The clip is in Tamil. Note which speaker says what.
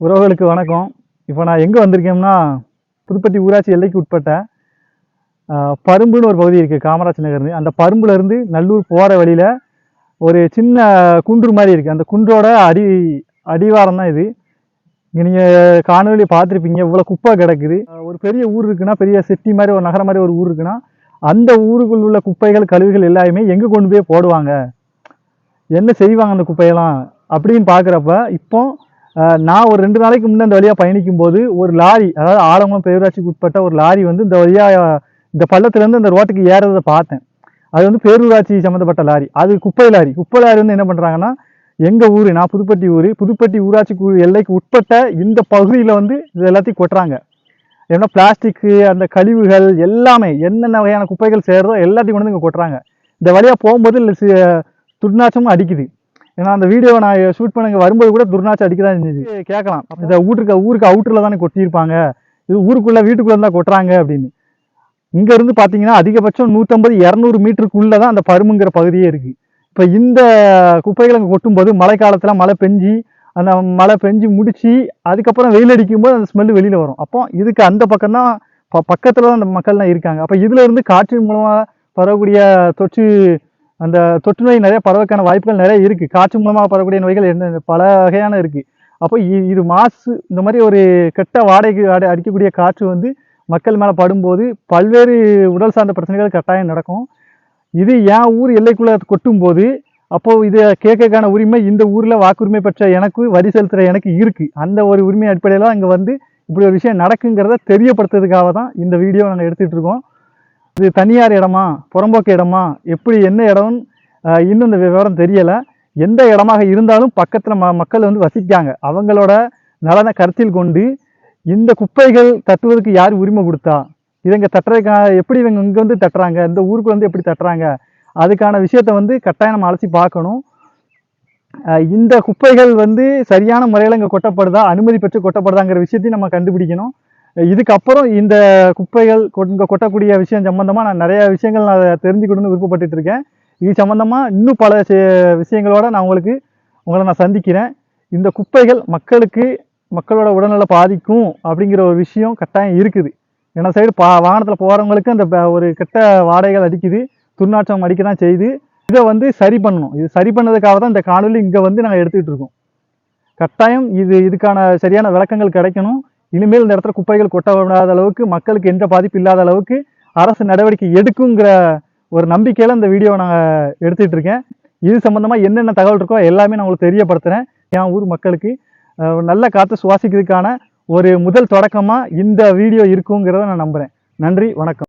Speaker 1: உறவுகளுக்கு வணக்கம். இப்போ நான் எங்கே வந்திருக்கேன்னா புதுப்பட்டி ஊராட்சி எல்லைக்கு உட்பட்ட பரும்புன்னு ஒரு பகுதி இருக்குது காமராஜ் நகர்னு. அந்த பரும்புலேருந்து நல்லூர் போகிற வழியில் ஒரு சின்ன குன்று மாதிரி இருக்குது அந்த குன்றோட அடி அடிவாரம் தான் இது. இங்கே நீங்கள் காணொலி பார்த்துருப்பீங்க இவ்வளோ குப்பை கிடக்குது. ஒரு பெரிய ஊர் இருக்குன்னா பெரிய சிட்டி மாதிரி ஒரு நகரம் மாதிரி ஒரு ஊர் இருக்குன்னா அந்த ஊருக்குள்ள உள்ள குப்பைகள் கழிவுகள் எல்லாமே எங்கே கொண்டு போய் போடுவாங்க? என்ன செய்வாங்க அந்த குப்பையெல்லாம்? அப்படின்னு பார்க்குறப்ப இப்போ நான் ஒரு ரெண்டு நாளைக்கு முன்னே இந்த வழியாக பயணிக்கும் போது ஒரு லாரி அதாவது ஆலங்குளம் பேரூராட்சிக்கு உட்பட்ட ஒரு லாரி வந்து இந்த வழியாக இந்த பள்ளத்துலேருந்து இந்த ரோட்டுக்கு ஏறதை பார்த்தேன். அது வந்து பேரூராட்சி சம்மந்தப்பட்ட லாரி. அது குப்பை லாரி. குப்பை லாரி வந்து என்ன பண்ணுறாங்கன்னா எங்கள் ஊர் நான் புதுப்பட்டி ஊர் புதுப்பட்டி ஊராட்சி எல்லைக்கு உட்பட்ட இந்த பகுதியில் வந்து இது எல்லாத்தையும் கொட்டுறாங்க. ஏன்னா பிளாஸ்டிக்கு அந்த கழிவுகள் எல்லாமே என்னென்ன வகையான குப்பைகள் சேருதோ எல்லாத்தையும் கொண்டு வந்து இங்கே கொட்டுறாங்க. இந்த வழியாக போகும்போது இல்ல அடிக்குது. ஏன்னா அந்த வீடியோவை நான் ஷூட் பண்ணுங்க வரும்போது கூட துர்நாற்றம் அடிக்க தான் இருந்துச்சு கேட்கலாம் இந்த ஊருக்கு ஊருக்கு அவுட்டரில் தானே கொட்டியிருப்பாங்க. இது ஊருக்குள்ளே வீட்டுக்குள்ளே இருந்தால் கொட்டுறாங்க அப்படின்னு. இங்கேருந்து பார்த்தீங்கன்னா அதிகபட்சம் நூற்றம்பது இரநூறு மீட்டருக்குள்ளே தான் அந்த பருமுங்கிற பகுதியே இருக்குது இப்போ இந்த குப்பைகளை அங்கே கொட்டும்போது மழை காலத்தில் மழை பெஞ்சு அந்த மழை பெஞ்சு முடித்து அதுக்கப்புறம் வெயில் அடிக்கும்போது அந்த ஸ்மெல் வெளியில் வரும். அப்போ இதுக்கு அந்த பக்கம் தான் ப பக்கத்தில் தான் அந்த மக்கள்லாம் இருக்காங்க. அப்போ இதில் இருந்து காற்றின் மூலமாக பரவக்கூடிய தொற்று அந்த தொற்று நோய் நிறைய பரவக்கான வாய்ப்புகள் நிறைய இருக்குது காற்று மூலமாக பரவக்கூடிய நோய்கள் என்ன பல வகையான இருக்குது அப்போ இது மாசு இந்த மாதிரி ஒரு கெட்ட வாடகை அடிக்கக்கூடிய காற்று வந்து மக்கள் மேலே படும்போது பல்வேறு உடல் சார்ந்த பிரச்சனைகள் கட்டாயம் நடக்கும். இது என் ஊர் எல்லைக்குள்ளே கொட்டும் போது அப்போது இதை கேட்கக்கான உரிமை இந்த ஊரில் வாக்குரிமை பெற்ற எனக்கு வரி செலுத்துகிற எனக்கு இருக்குது அந்த ஒரு உரிமை அடிப்படையில் இங்கே வந்து இப்படி ஒரு விஷயம் நடக்குங்கிறத தெரியப்படுத்துறதுக்காக தான் இந்த வீடியோ நாங்கள் எடுத்துகிட்டு இருக்கோம். இது தனியார் இடமா? புறம்போக்கு இடமா? எப்படி என்ன இடம்னு இன்னும் இந்த விவரம் தெரியலை. எந்த இடமாக இருந்தாலும் பக்கத்தில் ம மக்கள் வந்து வசிக்காங்க அவங்களோட நலனை கருத்தில் கொண்டு இந்த குப்பைகள் தட்டுவதற்கு யார் உரிமை கொடுத்தா? இவங்க தட்டுறதுக்காக தட்டுறதுக்கா எப்படி இவங்க இங்கே வந்து தட்டுறாங்க? இந்த ஊருக்கு வந்து எப்படி தட்டுறாங்க? அதுக்கான விஷயத்தை வந்து கட்டாயம் நம்ம அலசி பார்க்கணும். இந்த குப்பைகள் வந்து சரியான முறையில் இங்கே கொட்டப்படுதா? அனுமதி பெற்று கொட்டப்படுதாங்கிற விஷயத்தையும் நம்ம கண்டுபிடிக்கணும். இதுக்கப்புறம் இந்த குப்பைகள் கொட்டக்கூடிய விஷயம் சம்மந்தமாக நான் நிறைய விஷயங்கள் நான் தெரிஞ்சுக்கணும்னு விருப்பப்பட்டு இருக்கேன். இது சம்மந்தமாக இன்னும் பல விஷயங்களோடு விஷயங்களோட நான் உங்களுக்கு உங்களை நான் சந்திக்கிறேன். இந்த குப்பைகள் மக்களுக்கு மக்களோட உடல்நல பாதிக்கும் அப்படிங்கிற ஒரு விஷயம் கட்டாயம் இருக்குது. ஏன்னா சைடு பா வாகனத்தில் போகிறவங்களுக்கு அந்த ப- ஒரு கெட்ட வாடகைகள் அடிக்குது. துர்நாற்றம் அடிக்க தான் செய்யுது. இதை வந்து சரி பண்ணணும். இது சரி பண்ணதுக்காக தான் இந்த காணொலி இங்கே வந்து நாங்கள் எடுத்துக்கிட்டு இருக்கோம். கட்டாயம் இது இதுக்கான சரியான விளக்கங்கள் கிடைக்கணும். இனிமேல் இந்த இடத்துல குப்பைகள் கொட்ட விடாத அளவுக்கு மக்களுக்கு எந்த பாதிப்பு இல்லாத அளவுக்கு அரசு நடவடிக்கை எடுக்குங்கிற ஒரு நம்பிக்கையில் இந்த வீடியோவை நாங்கள் எடுத்துகிட்டு இருக்கேன். இது சம்மந்தமாக என்னென்ன தகவல் இருக்கோ எல்லாமே நான் உங்களுக்கு தெரியப்படுத்துகிறேன் என் ஊர் மக்களுக்கு நல்ல காற்று சுவாசிக்கிறதுக்கான ஒரு முதல் தொடக்கமாக இந்த வீடியோ இருக்குங்கிறத நான் நம்புகிறேன் நன்றி வணக்கம்.